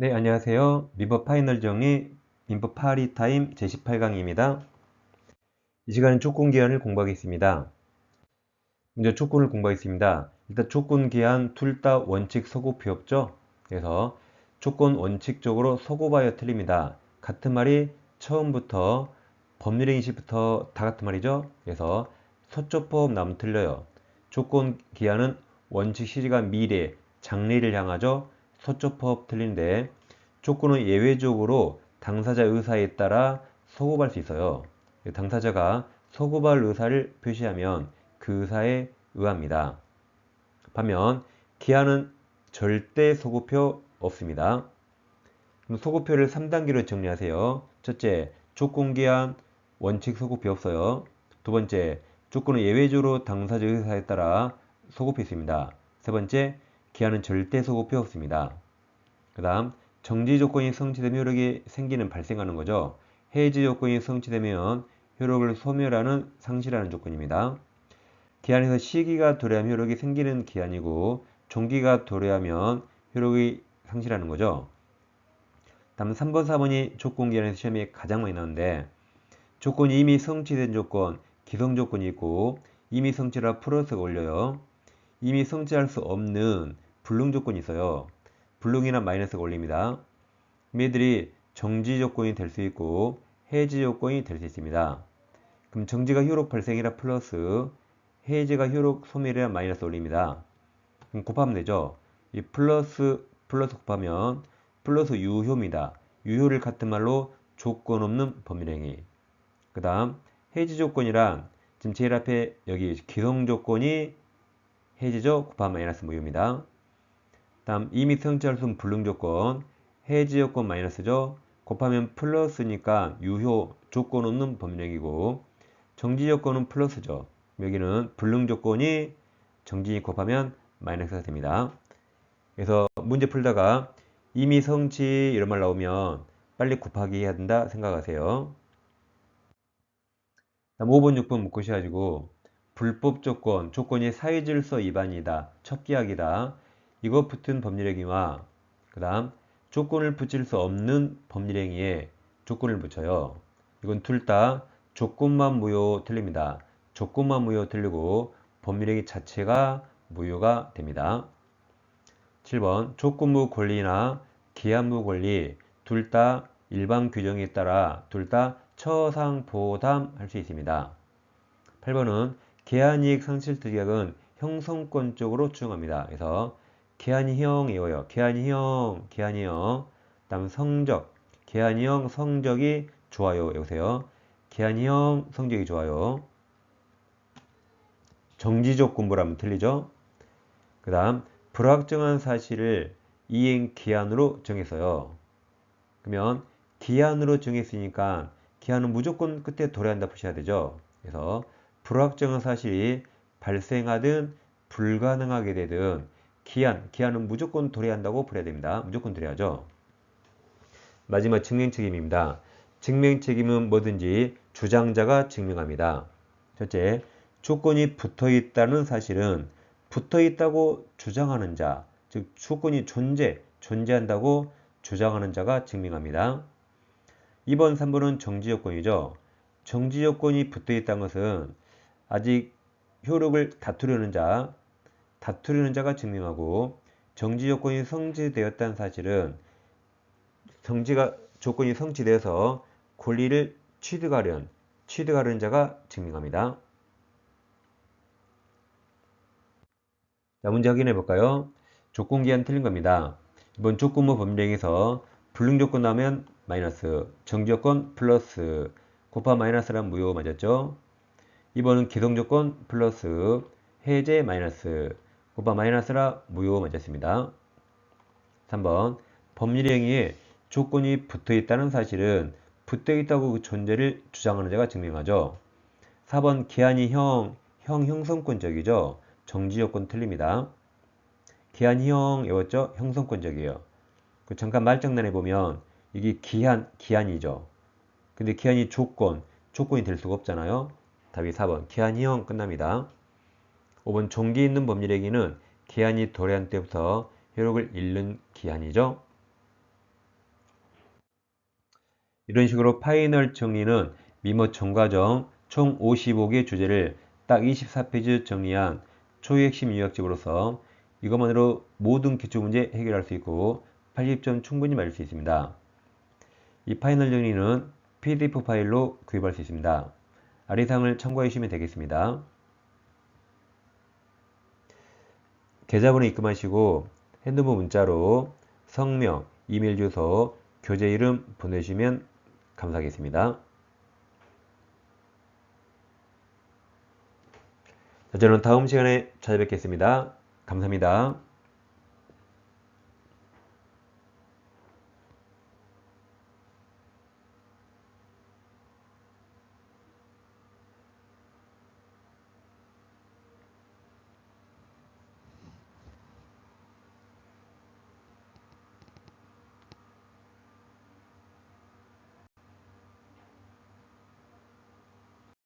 네, 안녕하세요. 민법 파이널 정리 민법 파리 타임 제18강입니다. 이 시간은 조건 기한을 공부하겠습니다. 먼저 조건을 공부하겠습니다. 일단 조건 기한 둘 다 원칙 서고표 없죠? 그래서 조건 원칙적으로 서고봐야 틀립니다. 같은 말이 처음부터 법률 행위 시부터 다 같은 말이죠? 그래서 서초법 나면 틀려요. 조건 기한은 원칙 시기가 미래, 장래를 향하죠? 서초법 틀린데 조건은 예외적으로 당사자 의사에 따라 소급할 수 있어요. 당사자가 소급할 의사를 표시하면 그 의사에 의합니다. 반면 기한은 절대 소급표 없습니다. 소급표를 3단계로 정리하세요. 첫째, 조건 기한 원칙 소급표 없어요. 두 번째, 조건은 예외적으로 당사자 의사에 따라 소급표 있습니다. 세 번째, 기한은 절대 소급표 없습니다. 그 다음 정지 조건이 성취되면 효력이 생기는 발생하는 거죠. 해지 조건이 성취되면 효력을 소멸하는 상실하는 조건입니다. 기한에서 시기가 도래하면 효력이 생기는 기한이고 종기가 도래하면 효력이 상실하는 거죠. 다음 3번, 4번이 조건 기한에서 시험에 가장 많이 나오는데 조건이 이미 성취된 조건, 기성 조건이 있고 이미 성취라 플러스가 올려요. 이미 성취할 수 없는 불능 조건이 있어요. 불능이나 마이너스가 올립니다. 얘들이 정지 조건이 될 수 있고 해지 조건이 될 수 있습니다. 그럼 정지가 효력 발생이라 플러스 해지가 효력 소멸이라 마이너스 올립니다. 그럼 곱하면 되죠. 이 플러스 플러스 곱하면 플러스 유효입니다. 유효를 같은 말로 조건 없는 법률행위. 그 다음 해지 조건이란 지금 제일 앞에 여기 기성 조건이 해지죠. 곱하면 마이너스 무효입니다. 다음 이미 없는 불능 조건 해지 조건 마이너스죠. 곱하면 플러스니까 유효 조건 없는 법령이고 정지 조건은 플러스죠. 여기는 불능 조건이 정지 곱하면 마이너스가 됩니다. 그래서 문제 풀다가 이미 성취 이런 말 나오면 빨리 곱하기 해야 된다 생각하세요. 다음 5번, 6번 묶으셔가지고 불법 조건, 조건이 사회질서 위반이다, 척기약이다. 이거 붙은 법률행위와 그 다음 조건을 붙일 수 없는 법률행위에 조건을 붙여요. 이건 둘 다 조건만 무효 틀립니다. 조건만 무효 틀리고 법률행위 자체가 무효가 됩니다. 7번 조건무 권리나 기한무 권리 둘 다 일반 규정에 따라 둘 다 처상 보담할 수 있습니다. 8번은 계한이익 상실특약은 형성권적으로 추정합니다. 그래서 계한이형이에요. 계한이형, 계한이형. 다음 성적, 계한이형 성적이 좋아요. 여보세요. 계한이형 성적이 좋아요. 정지적 공부라면 틀리죠? 그 다음 불확정한 사실을 이행 기한으로 정했어요. 그러면 기한으로 정했으니까 기한은 무조건 끝에 도래한다 푸셔야 되죠. 그래서 불확정한 사실이 발생하든 불가능하게 되든 기한, 기한은 무조건 도래한다고 풀어야 됩니다. 무조건 도래하죠. 마지막 증명 책임입니다. 증명 책임은 뭐든지 주장자가 증명합니다. 첫째, 조건이 붙어 있다는 사실은 붙어 있다고 주장하는 자, 즉 조건이 존재, 존재한다고 주장하는 자가 증명합니다. 2번, 3번은 정지 요건이죠. 정지 요건이 붙어 있다는 것은 아직 효력을 다투려는 자, 다투려는 자가 증명하고 정지 조건이 성취되었다는 사실은 정지가 조건이 성취되어서 권리를 취득하려는 취득하려는 자가 증명합니다. 자, 문제 확인해 볼까요? 조건 기한 틀린 겁니다. 이번 조건부 법령에서 불능 조건 나오면 마이너스, 정지 조건 플러스, 곱하 마이너스란 무효 맞았죠? 이번은 기성 조건 플러스, 해제 마이너스, 곱하 마이너스라 무효 맞았습니다. 3번 법률 행위에 조건이 붙어 있다는 사실은 붙어 있다고 그 존재를 주장하는 자가 증명하죠. 4번 기한이 형, 형 형성권적이죠. 정지 요건 틀립니다. 기한이 형 외웠죠? 형성권적이에요. 그 잠깐 말장난에 보면 이게 기한, 기한이죠. 근데 기한이 조건, 조건이 될 수가 없잖아요. 답이 4번 기한이 형 끝납니다. 5번 종기 있는 법률행위는 기한이 도래한 때부터 효력을 잃는 기한이죠. 이런 식으로 파이널 정리는 미모 전과정 총 55개 주제를 딱 24페이지 정리한 초핵심 유학집으로서 이것만으로 모든 기초문제 해결할 수 있고 80점 충분히 맞을 수 있습니다. 이 파이널 정리는 PDF 파일로 구입할 수 있습니다. 아래 사항을 참고해 주시면 되겠습니다. 계좌번호 입금하시고 핸드폰 문자로 성명, 이메일 주소, 교재 이름 보내주시면 감사하겠습니다. 자, 저는 다음 시간에 찾아뵙겠습니다. 감사합니다.